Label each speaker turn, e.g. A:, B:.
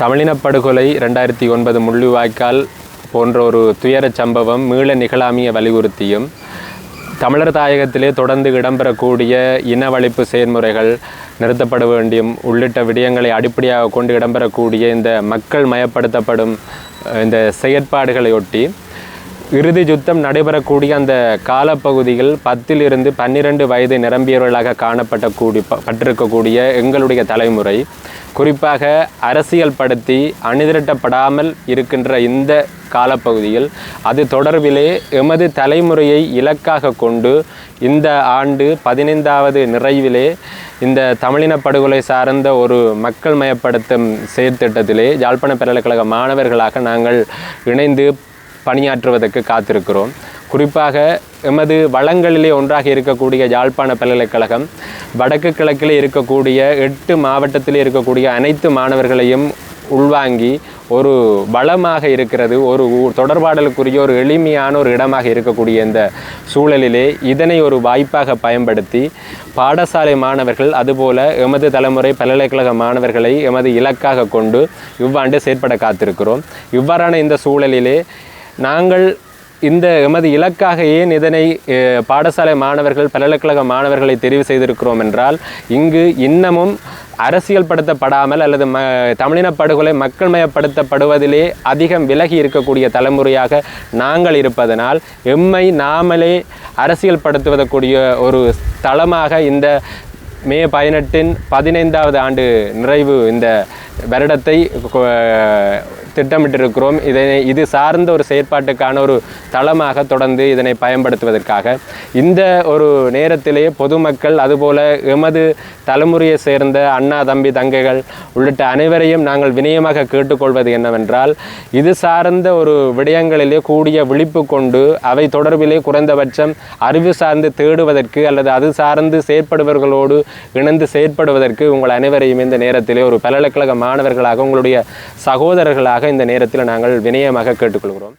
A: தமிழினப்படுகொலை ரெண்டாயிரத்தி ஒன்பது முள்ளிவாய்க்கால் போன்ற ஒரு துயரச் சம்பவம் மீள நிகழாமிய வலியுறுத்தியும் தமிழர் தாயகத்திலே தொடர்ந்து இடம்பெறக்கூடிய இனவழிப்பு செயல்முறைகள் நிறுத்தப்பட வேண்டியும் உள்ளிட்ட விடயங்களை அடிப்படையாக கொண்டு இடம்பெறக்கூடிய இந்த மக்கள் மயப்படுத்தப்படும் இந்த செயற்பாடுகளையொட்டி இறுதி யுத்தம் நடைபெறக்கூடிய அந்த காலப்பகுதியில் பத்திலிருந்து பன்னிரண்டு வயது நிரம்பியவர்களாக காணப்பட்ட கூடி பட்டிருக்கக்கூடிய எங்களுடைய தலைமுறை குறிப்பாக அரசியல் படுத்தி அணிதிரட்டப்படாமல் இருக்கின்ற இந்த காலப்பகுதியில் அது தொடர்பிலே எமது தலைமுறையை இலக்காக கொண்டு இந்த ஆண்டு பதினைந்தாவது நிறைவிலே இந்த தமிழின படுகொலை சார்ந்த ஒரு மக்கள் மயப்படுத்தும் செயற்திட்டத்திலே யாழ்ப்பாண பல்கலைக்கழக மாணவர்களாக நாங்கள் இணைந்து பணியாற்றுவதற்கு காத்திருக்கிறோம். குறிப்பாக எமது வளங்களிலே ஒன்றாக இருக்கக்கூடிய யாழ்ப்பாண பல்கலைக்கழகம் வடக்கு கிழக்கிலே இருக்கக்கூடிய எட்டு மாவட்டத்திலே இருக்கக்கூடிய அனைத்து மாணவர்களையும் உள்வாங்கி ஒரு வளமாக இருக்கிறது ஒரு தொடர்பாடலுக்குரிய ஒரு எளிமையான ஒரு இடமாக இருக்கக்கூடிய இந்த சூழலிலே இதனை ஒரு வாய்ப்பாக பயன்படுத்தி பாடசாலை மாணவர்கள் அதுபோல எமது தலைமுறை பல்கலைக்கழக மாணவர்களை எமது இலக்காக கொண்டு இவ்வாண்டு செயற்பட காத்திருக்கிறோம். இவ்வாறான இந்த சூழலிலே நாங்கள் இந்த எமது இலக்காக ஏன் இதனை பாடசாலை மாணவர்கள் பல்கலைக்கழக மாணவர்களை தெரிவு செய்திருக்கிறோம் என்றால் இங்கு இன்னமும் அரசியல் படுத்தப்படாமல் அல்லது ம தமிழின படுகொலை மக்கள் மயப்படுத்தப்படுவதிலே அதிகம் விலகி இருக்கக்கூடிய தலைமுறையாக நாங்கள் இருப்பதனால் எம்மை நாமளே அரசியல் படுத்துவதற்குரிய ஒரு தளமாக இந்த மே பதினெட்டின் பதினைந்தாவது ஆண்டு நிறைவு இந்த வருடத்தை திட்டமிட்டிருக்கிறோம். இதனை இது சார்ந்த ஒரு செயற்பாட்டுக்கான ஒரு தளமாக தொடர்ந்து இதனை பயன்படுத்துவதற்காக. இந்த ஒரு நேரத்திலேயே பொதுமக்கள் அதுபோல எமது தலைமுறையை சேர்ந்த அண்ணா தம்பி தங்கைகள் உள்ளிட்ட அனைவரையும் நாங்கள் வினயமாக கேட்டுக்கொள்வது என்னவென்றால் இது சார்ந்த ஒரு விடயங்களிலே கூடிய விழிப்பு கொண்டு அவை தொடர்பிலே குறைந்தபட்சம் அறிவு சார்ந்து தேடுவதற்கு அல்லது அது சார்ந்து செயற்படுபவர்களோடு இணைந்து செயற்படுவதற்கு உங்கள் அனைவரையும் இந்த நேரத்திலே ஒரு பல்கலைக்கழக மாணவர்களாக உங்களுடைய சகோதரர்களாக இந்த நேரத்தில் நாங்கள் வினயமாக கேட்டுக்கொள்கிறோம்.